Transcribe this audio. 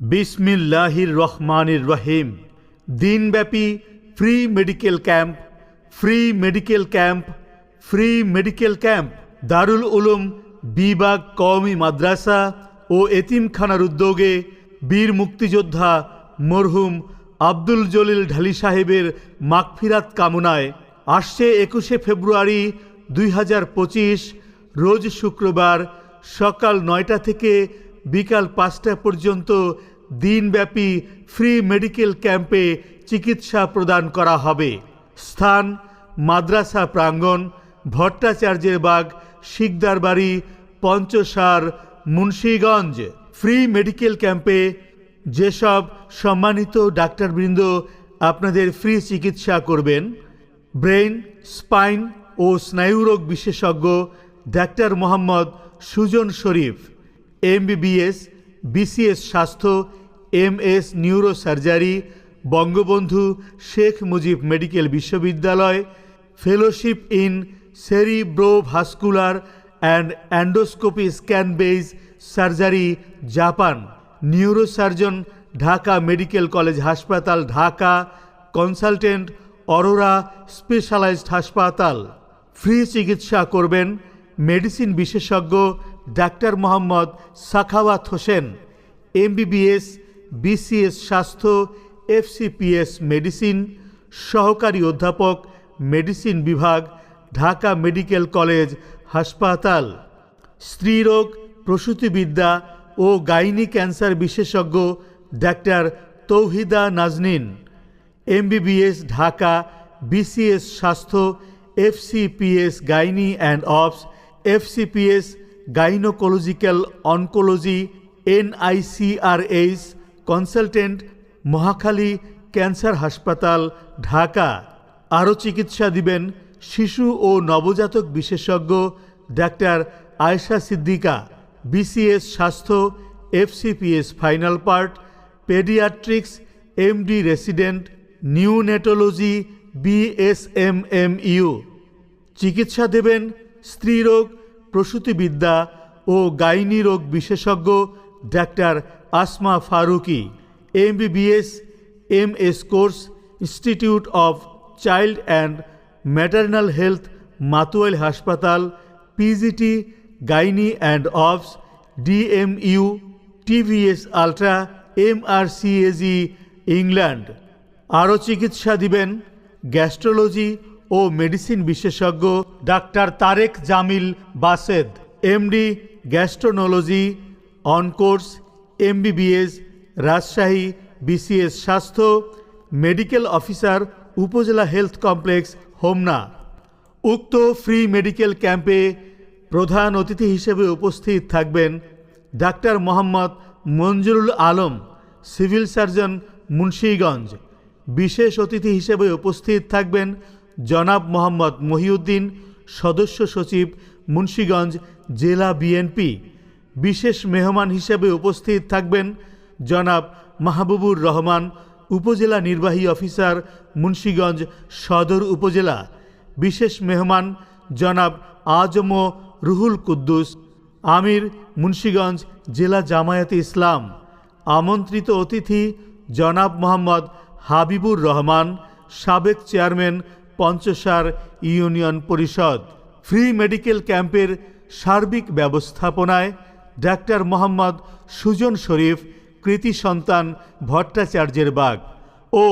বিসমিল্লাহির রহমানির রহিম। দিনব্যাপী free medical camp free medical camp free medical camp Darul Uloom বিবাগ কওমি মাদ্রাসা ও এতিমখানার উদ্যোগে বীর মুক্তিযোদ্ধা মরহুম আব্দুল জলিল ঢালি সাহেবের মাগফিরাত কামনায় আসছে একুশে ফেব্রুয়ারি দুই হাজার পঁচিশ, রোজ শুক্রবার সকাল নয়টা থেকে বিকাল পাঁচটা পর্যন্ত দিনব্যাপী ফ্রি মেডিকেল ক্যাম্পে চিকিৎসা প্রদান করা হবে। স্থান, মাদ্রাসা প্রাঙ্গণ, ভট্টাচার্যের বাগ, শিকদার বাড়ি, পঞ্চসার, মুন্সীগঞ্জ। ফ্রি মেডিকেল ক্যাম্পে যেসব সম্মানিত ডাক্তারবৃন্দ আপনাদের ফ্রি চিকিৎসা করবেন ব্রেন স্পাইন ও স্নায়ুরোগ বিশেষজ্ঞ doctor Mohammad Sujan Sharif. MBBS BCS স্বাস্থ্য MS neuro surgery Bangabandhu Sheikh Mujib medical বিশ্ববিদ্যালয় fellowship in cerebrovascular and endoscopy scan base surgery Japan neurosurgeon Dhaka medical college হাসপাতাল ঢাকা কনসালটেন্ট অরোরা স্পেশালাইজড হাসপাতাল free চিকিৎসা করবেন medicine বিশেষজ্ঞ doctor Mohammad Sakhawat Hossain, MBBS, BCS স্বাস্থ্য, FCPS medicine, সহকারী অধ্যাপক medicine বিভাগ, ঢাকা মেডিকেল কলেজ হাসপাতাল। স্ত্রীরোগ, প্রসূতিবিদ্যা ও গাইনি ক্যান্সার বিশেষজ্ঞ doctor Tauhida Naznin, MBBS Dhaka, BCS স্বাস্থ্য, FCPS gynae and obs, FCPS gynaecological oncology NICRH consultant Mohakhali cancer হাসপাতাল ঢাকা আরও চিকিৎসা দিবেন শিশু ও নবজাতক বিশেষজ্ঞ ডাক্তার আয়শা সিদ্দিকা বিসিএস স্বাস্থ্য FCPS final part paediatrics MD resident neonatology BSMMU চিকিৎসা দেবেন স্ত্রীরোগ প্রসূতিবিদ্যা ও গাইনি রোগ বিশেষজ্ঞ doctor Asma Faruki, MBBS M S course, institute of child and maternal health, Matuail হাসপাতাল, PGT, gynae and obs, DMU, TVS ultra, MRCOG, England. আরও চিকিৎসা দিবেন গ্যাস্ট্রোলজি ও মেডিসিন বিশেষজ্ঞ doctor Tarek Jamil Based MD gastroenterology, on course MBBS Rajshahi BCS স্বাস্থ্য, medical officer, upazila health complex, Homna. উক্ত free medical ক্যাম্পে প্রধান অতিথি হিসেবে উপস্থিত থাকবেন doctor Mohammad Manjurul Alam, civil surgeon Munshiganj. বিশেষ অতিথি হিসেবে উপস্থিত থাকবেন জনাব মোহাম্মদ মহিউদ্দিন, সদস্য সচিব মুন্সীগঞ্জ জেলা বিএনপি। বিশেষ মেহমান হিসেবে উপস্থিত থাকবেন জনাব মাহবুবুর রহমান, উপজেলা নির্বাহী অফিসার, মুন্সীগঞ্জ সদর উপজেলা। বিশেষ মেহমান জনাব আজম রুহুল কুদ্দুস, আমির, মুন্সীগঞ্জ জেলা জামায়াতে ইসলাম। আমন্ত্রিত অতিথি জনাব মোহাম্মদ হাবিবুর রহমান, সাবেক চেয়ারম্যান পঞ্চসার ইউনিয়ন পরিষদ। ফ্রি মেডিকেল ক্যাম্পের সার্বিক ব্যবস্থাপনায় ডাক্তার মোহাম্মদ সুজন শরীফ, কৃতি সন্তান ভট্টাচার্যের বাগ ও